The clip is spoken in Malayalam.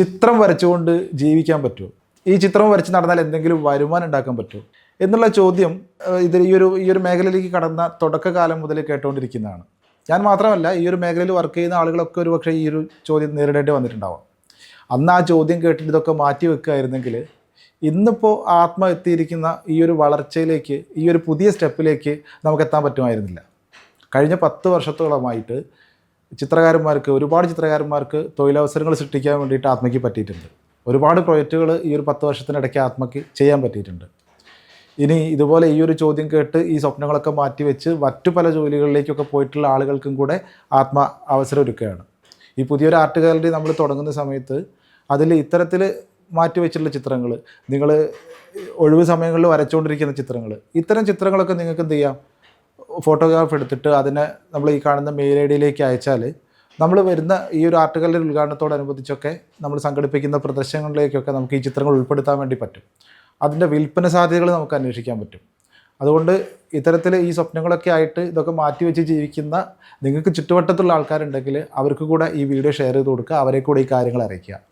ചിത്രം വരച്ചുകൊണ്ട് ജീവിക്കാൻ പറ്റുമോ? ഈ ചിത്രം വരച്ച് നടന്നാൽ എന്തെങ്കിലും വരുമാനം ഉണ്ടാക്കാൻ പറ്റുമോ? എന്നുള്ള ചോദ്യം ഇതിൽ ഇത് ഈ ഒരു ഈ ഒരു മേഖലയിലേക്ക് കടന്ന തുടക്കകാലം മുതൽ കേട്ടുകൊണ്ടിരിക്കുന്നതാണ്. ഞാൻ മാത്രമല്ല ഈ ഒരു മേഖലയിൽ വർക്ക് ചെയ്യുന്ന ആളുകളൊക്കെ ഒരു പക്ഷേ ഈ ഒരു ചോദ്യം നേരിടേണ്ടി വന്നിട്ടുണ്ടാവാം. അന്ന് ആ ചോദ്യം കേട്ടിട്ട് ഇതൊക്കെ മാറ്റി വെക്കുകയായിരുന്നെങ്കിൽ ഇന്നിപ്പോൾ ആത്മ എത്തിയിരിക്കുന്ന ഈ ഒരു വളർച്ചയിലേക്ക് ഈ ഒരു പുതിയ സ്റ്റെപ്പിലേക്ക് നമുക്ക് എത്താൻ പറ്റുമായിരുന്നില്ല. കഴിഞ്ഞ പത്ത് വർഷത്തോളമായിട്ട് ചിത്രകാരന്മാർക്ക് ഒരുപാട് ചിത്രകാരന്മാർക്ക് തൊഴിലവസരങ്ങൾ സൃഷ്ടിക്കാൻ വേണ്ടിയിട്ട് ആത്മയ്ക്ക് പറ്റിയിട്ടുണ്ട്. ഒരുപാട് പ്രൊജക്റ്റുകൾ ഈ ഒരു പത്ത് വർഷത്തിനിടയ്ക്ക് ആത്മയ്ക്ക് ചെയ്യാൻ പറ്റിയിട്ടുണ്ട്. ഇനി ഇതുപോലെ ഈ ഒരു ചോദ്യം കേട്ട് ഈ സ്വപ്നങ്ങളൊക്കെ മാറ്റിവെച്ച് മറ്റു പല ജോലികളിലേക്കൊക്കെ പോയിട്ടുള്ള ആളുകൾക്കും കൂടെ ആത്മ അവസരം ഒരുക്കുകയാണ്. ഈ പുതിയൊരു ആർട്ട് ഗാലറി നമ്മൾ തുടങ്ങുന്ന സമയത്ത് അതിൽ ഇത്തരത്തിൽ മാറ്റിവെച്ചിട്ടുള്ള ചിത്രങ്ങൾ നിങ്ങൾ ഒഴിവ് സമയങ്ങളിൽ വരച്ചുകൊണ്ടിരിക്കുന്ന ചിത്രങ്ങൾ ഇത്തരം ചിത്രങ്ങളൊക്കെ നിങ്ങൾക്ക് എന്ത് ചെയ്യാം? ഫോട്ടോഗ്രാഫ് എടുത്തിട്ട് അതിനെ നമ്മൾ ഈ കാണുന്ന മെയിൽ ഐ ഡിയിലേക്ക് അയച്ചാൽ നമ്മൾ വരുന്ന ഈ ഒരു ആർട്ട് ഗാലറി ഉദ്ഘാടനത്തോടനുബന്ധിച്ചൊക്കെ നമ്മൾ സംഘടിപ്പിക്കുന്ന പ്രദർശനങ്ങളിലേക്കൊക്കെ നമുക്ക് ഈ ചിത്രങ്ങൾ ഉൾപ്പെടുത്താൻ വേണ്ടി പറ്റും. അതിന്റെ വിൽപ്പന സാധ്യതകൾ നമുക്ക് അന്വേഷിക്കാൻ പറ്റും. അതുകൊണ്ട് ഇത്തരത്തിൽ ഈ സ്വപ്നങ്ങളൊക്കെ ആയിട്ട് ഇതൊക്കെ മാറ്റിവെച്ച് ജീവിക്കുന്ന നിങ്ങൾക്ക് ചുറ്റുവട്ടത്തുള്ള ആൾക്കാരുണ്ടെങ്കിൽ അവർക്ക് കൂടെ ഈ വീഡിയോ ഷെയർ ചെയ്ത് കൊടുക്കുക. അവരെ കൂടെ ഈ കാര്യങ്ങൾ അറിയിക്കുക.